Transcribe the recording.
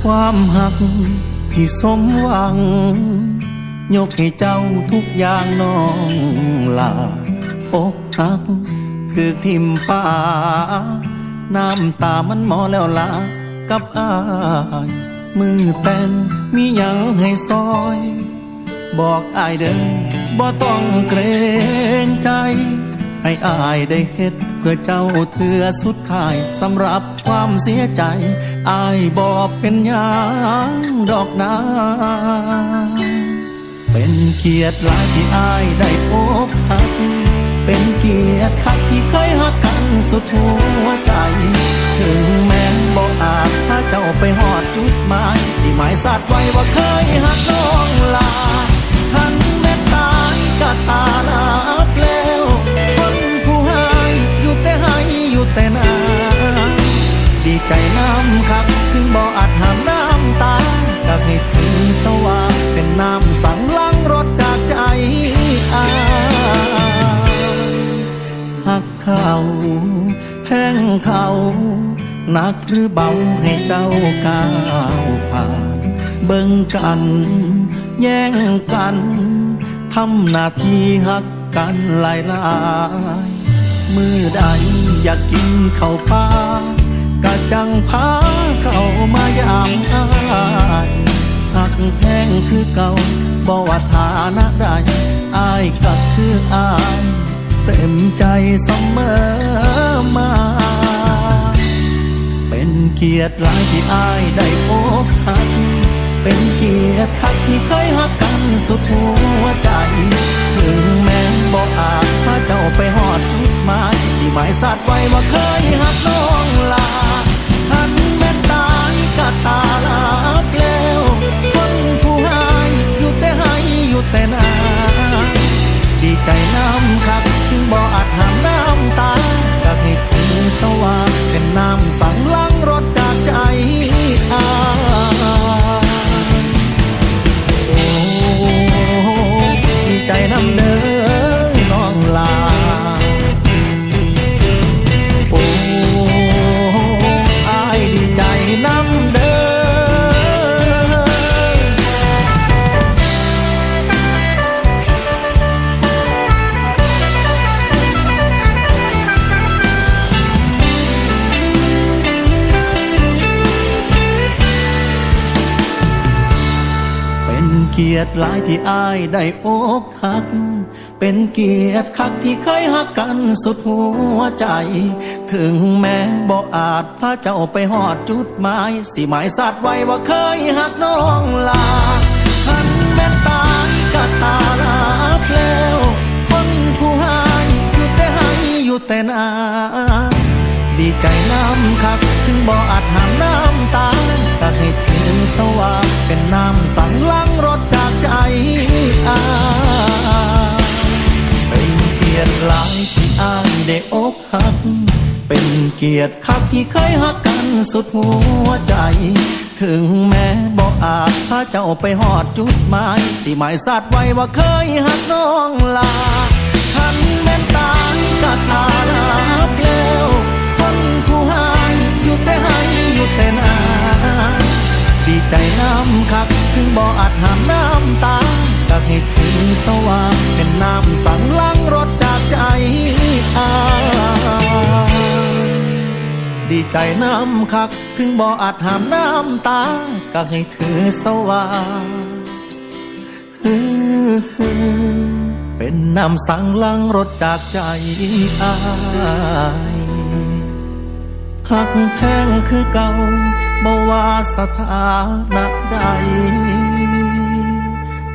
ความหักที่สมหวัง ยกให้เจ้าทุกอย่างน้องลาอกหัก คือทิมป่า น้ำตามันหมอแล้วลากับอาย มือแต่งมีหยังให้ซอย บอกอายเด้อบ่ต้องเกรงใจ ให้อายได้เฮ็ด เพื่อเจ้าเถือสุดท้ายสำหรับความเสียใจ อายบอกเป็นยังดอกนาเป็นเกียรติลายที่อายได้พบหักเป็นเกียรติคักที่เคยหักกันสุดหัวใจ ถึงแม้บอกอาจพาเจ้าไปหอดจุดหมาย สิหมายสัตว์ไว้ว่าเคยหักน้อง แพงเขาหนักหรือเบาให้เจ้าก้าวผ่าน เบิ่งกัน แย่งกันทำหน้าที่หักกันหลายหลายมือใดอยากกินข้าวปลากะจังพาเข้ามายามอายหักแพงคือเก่าบ่ว่าฐานะใดอายก็คืออาย เต็มใจเสมอมา เป็นเกียรติหลายที่อายได้พบหักเป็นเกียรติคักที่เคยหักกันสุดหัวใจ ถึงแม้บอกอาจพาเจ้าไปหอดจุดหมายสิหมายสัตว กียรติหลายที่อายได้อกหัก เป็นเกียรติคักที่เคยหักกันสุดหัวใจ ถึงแม้บ่อาจพระเจ้าไปหอดจุดหมาย สิหมายสัตว์ไว้ว่าเคยหักน้อง ใจน้ำคักถึงบ่ออาจหามน้ำตาก็ให้ถึงสว่างเป็นน้ำสั่งล้างรถจากใจอาเป็นเกียรติหลายที่อายได้อกหัก เป็นเกียรติคักที่เคยหักกันสุดหัวใจ ถึงแม้บ่อาจพาเจ้าไปหอดจุดหมายสิหมายสัตว์ไว้ว่าเคยหักน้องลาทันแม่นตาก็ตาลาบแล้ว บ่อาจหามน้ำตาก็ให้ถึงสว่างเป็นน้ำสั่งล้างรถจากใจอาดีใจน้ำคัก ถึงบ่อาจหามน้ำตาก็ให้ถือสว่างเป็นน้ำสั่งล้างรถจากใจอายหักแพงคือเก่าบ่ว่าสถานะใด